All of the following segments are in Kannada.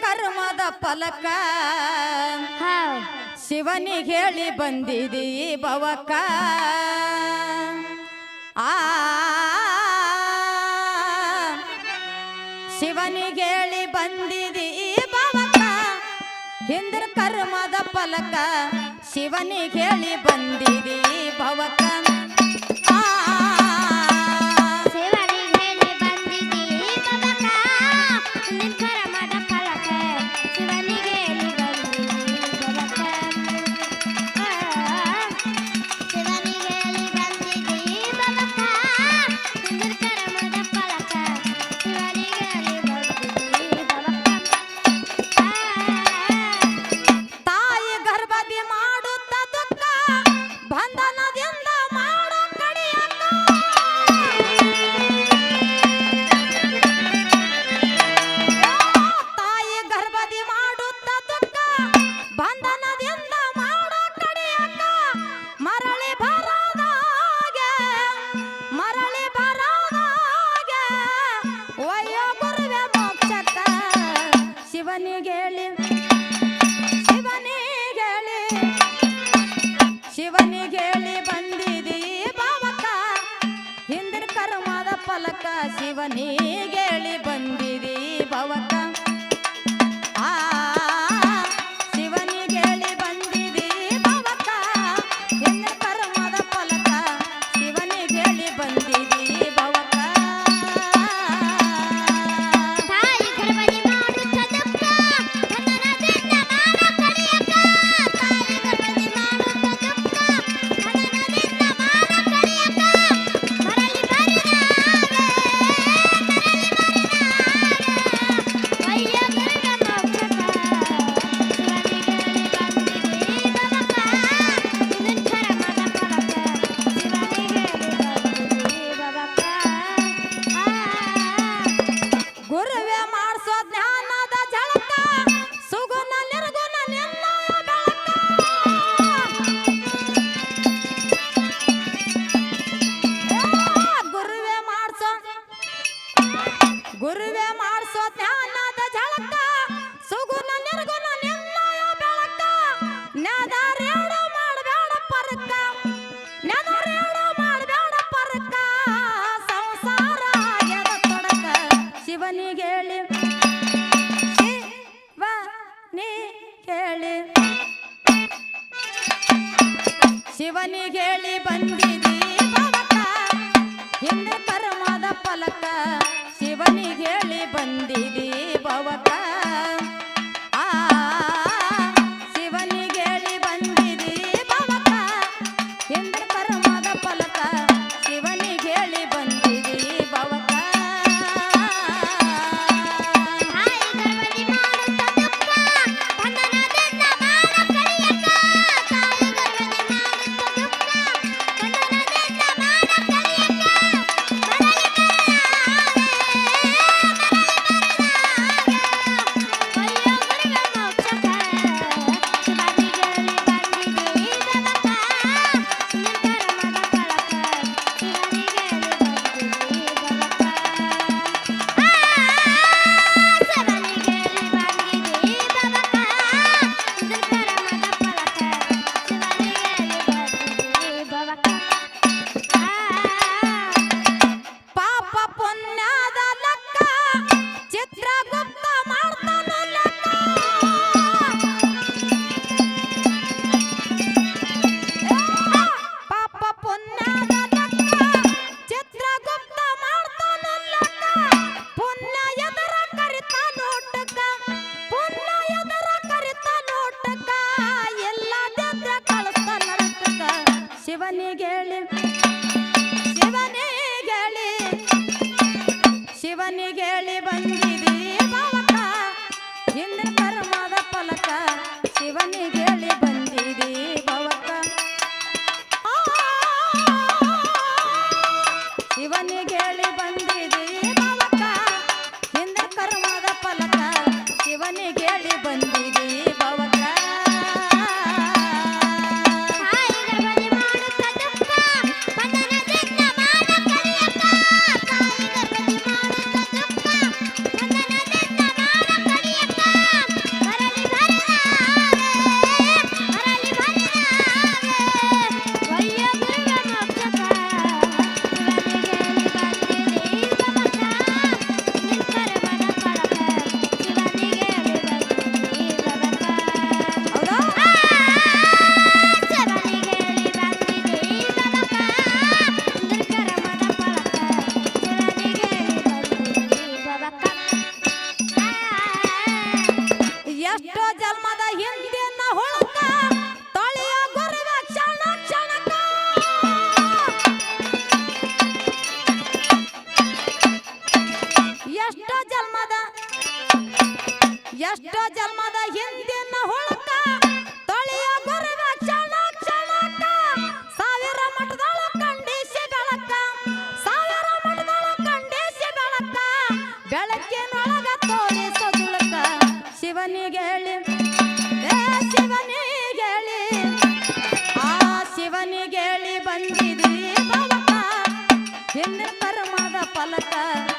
ಕರ್ಮದ ಫಲಕ. ಶಿವನಿಗೆ ಹೇಳಿ ಬಂದಿದಿ ಭವಕ. ಆ, ಶಿವನಿಗೆ ಹೇಳಿ ಬಂದಿದಿ ಭವಕ. ಹಿಂದ್ರ ಕರ್ಮದ ಫಲಕ. ಶಿವನಿಗೆ ಹೇಳಿ ಬಂದಿದಿ ಭವಕ. ಶಿವನೇ ಹೆಣ್ಣು ಪರಮಾದ ಫಲಕ.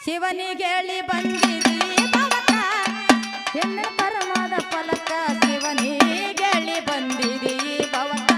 ಶಿವನಿಗೇಳಿ ಬಂದಿರಿ ಪವಕ ಎಣ್ಣೆ ಪರಮದ ಫಲಕ ಶಿವನಿಗೇಳಿ ಬಂದಿರಿ ಭವಕ